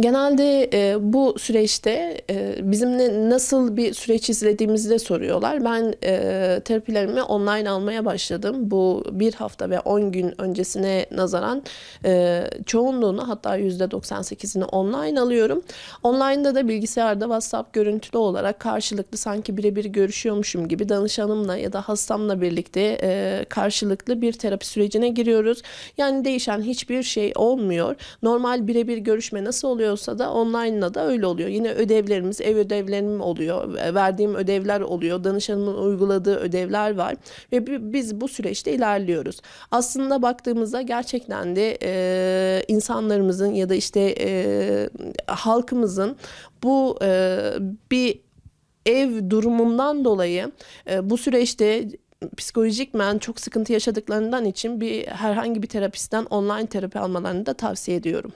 Genelde e, bu süreçte e, bizimle nasıl bir süreç izlediğimizi de soruyorlar. Ben e, terapilerimi online almaya başladım. Bu bir hafta ve 10 gün öncesine nazaran e, çoğunluğunu hatta %98'ini online alıyorum. Online'da da bilgisayarda WhatsApp görüntülü olarak karşılıklı sanki birebir görüşüyormuşum gibi danışanımla ya da hastamla birlikte e, karşılıklı bir terapi sürecine giriyoruz. Yani değişen hiçbir şey olmuyor. Normal birebir görüşme nasıl oluyorsa da online'la da öyle oluyor. Yine ödevlerimiz, ev ödevlerim oluyor, verdiğim ödevler oluyor, danışanımın uyguladığı ödevler var ve bi- biz bu süreçte ilerliyoruz. Aslında baktığımızda gerçekten de e, insanlarımızın ya da işte e, halkımızın bu e, bir ev durumundan dolayı e, bu süreçte psikolojikmen çok sıkıntı yaşadıklarından için bir herhangi bir terapistten online terapi almalarını da tavsiye ediyorum.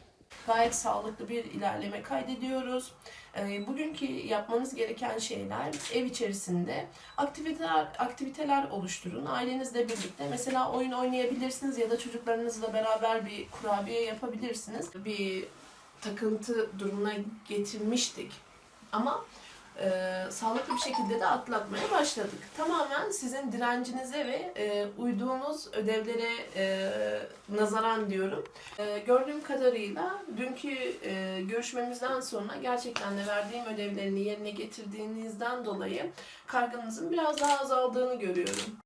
Gayet sağlıklı bir ilerleme kaydediyoruz. E, Bugünkü yapmanız gereken şeyler ev içerisinde aktiviteler aktiviteler oluşturun. Ailenizle birlikte mesela oyun oynayabilirsiniz ya da çocuklarınızla beraber bir kurabiye yapabilirsiniz. Bir takıntı durumuna getirmiştik. Ama e, sağlıklı bir şekilde de atlatmaya başladık. Tamamen sizin direncinize ve e, uyduğunuz ödevlere e, nazaran diyorum. E, gördüğüm kadarıyla dünkü e, görüşmemizden sonra gerçekten de verdiğim ödevlerini yerine getirdiğinizden dolayı kargınızın biraz daha azaldığını görüyorum.